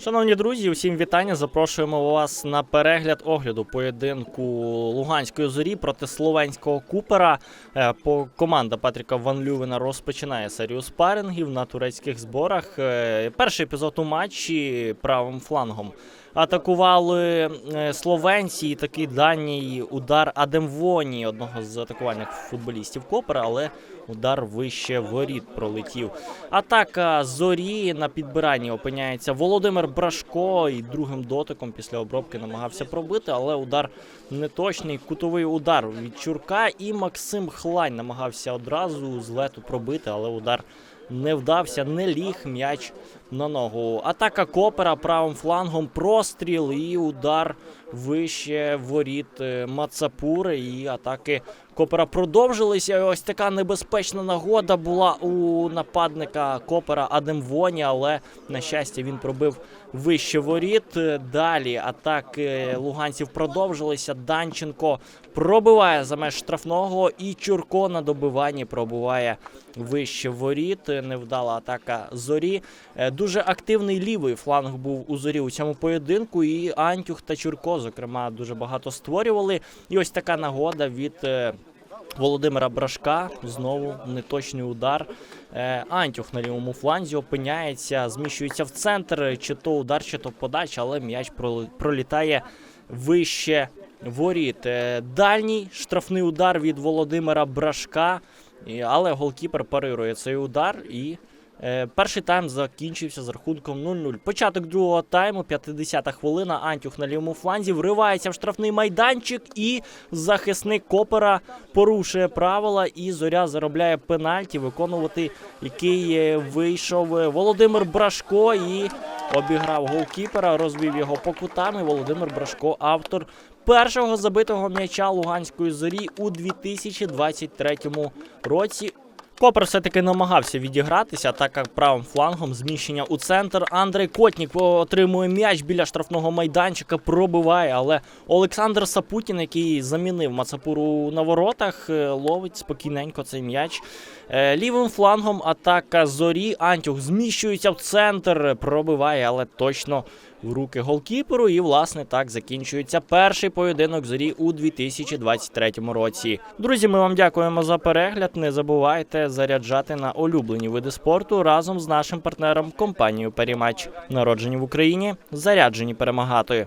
Шановні друзі, усім вітання. Запрошуємо вас на перегляд огляду поєдинку Луганської зорі проти словенського купера. Е, команда Патріка Ван Лювена розпочинає серію спарингів на турецьких зборах. Е, Перший епізод у матчі правим флангом атакували е, словенці. і Такий дальній удар Адемвоні, одного з атакувальних футболістів Копера, але удар вище воріт пролетів. Атака зорі на підбиранні опиняється Володимир Брашко і другим дотиком після обробки намагався пробити, але удар неточний. Кутовий удар від Чурка і Максим Хлань намагався одразу з лету пробити, але удар не вдався, не ліг м'яч на ногу. Атака Копера правим флангом, простріл і удар вище воріт е, Мацапури. І атаки Копера продовжилися. Ось така небезпечна нагода була у нападника Копера Адемвоні, але на щастя він пробив вище воріт. Е, Далі атаки луганців продовжилися. Данченко пробиває за меж штрафного, і Чурко на добиванні пробиває вище воріт. Е, Невдала атака зорі. Е, Дуже активний лівий фланг був у зорі у цьому поєдинку. І Антюх та Чурко, зокрема, дуже багато створювали. І ось така нагода від. Володимира Брашка знову неточний удар. Е, Антюх на лівому фланзі опиняється, зміщується в центр, чи то удар, чи то подача, але м'яч пролітає вище воріт. Е, Дальній штрафний удар від Володимира Брашка, але голкіпер парирує цей удар і. Е, перший тайм закінчився з рахунком 0-0. Початок другого тайму, 50-та хвилина. Антюх на лівому фланзі вривається в штрафний майданчик, і захисник Копера порушує правила. І зоря заробляє пенальті, виконувати який е, вийшов е, Володимир Брашко і обіграв голкіпера, розвів його по кутам. І Володимир Брашко, автор першого забитого м'яча Луганської зорі у 2023 році. Копер все-таки намагався відігратися, так як правим флангом зміщення у центр. Андрей Котнік отримує м'яч біля штрафного майданчика, пробиває, але Олександр Сапутін, який замінив Мацапуру на воротах, е, ловить спокійненько цей м'яч. Е, Лівим флангом атака зорі. Антюх зміщується в центр, пробиває, але точно в руки голкіперу. І, власне, так закінчується перший поєдинок зорі у 2023 році. Друзі, ми вам дякуємо за перегляд. Не забувайте заряджати на улюблені види спорту разом з нашим партнером компанією Перімач. Народжені в Україні, заряджені перемагати.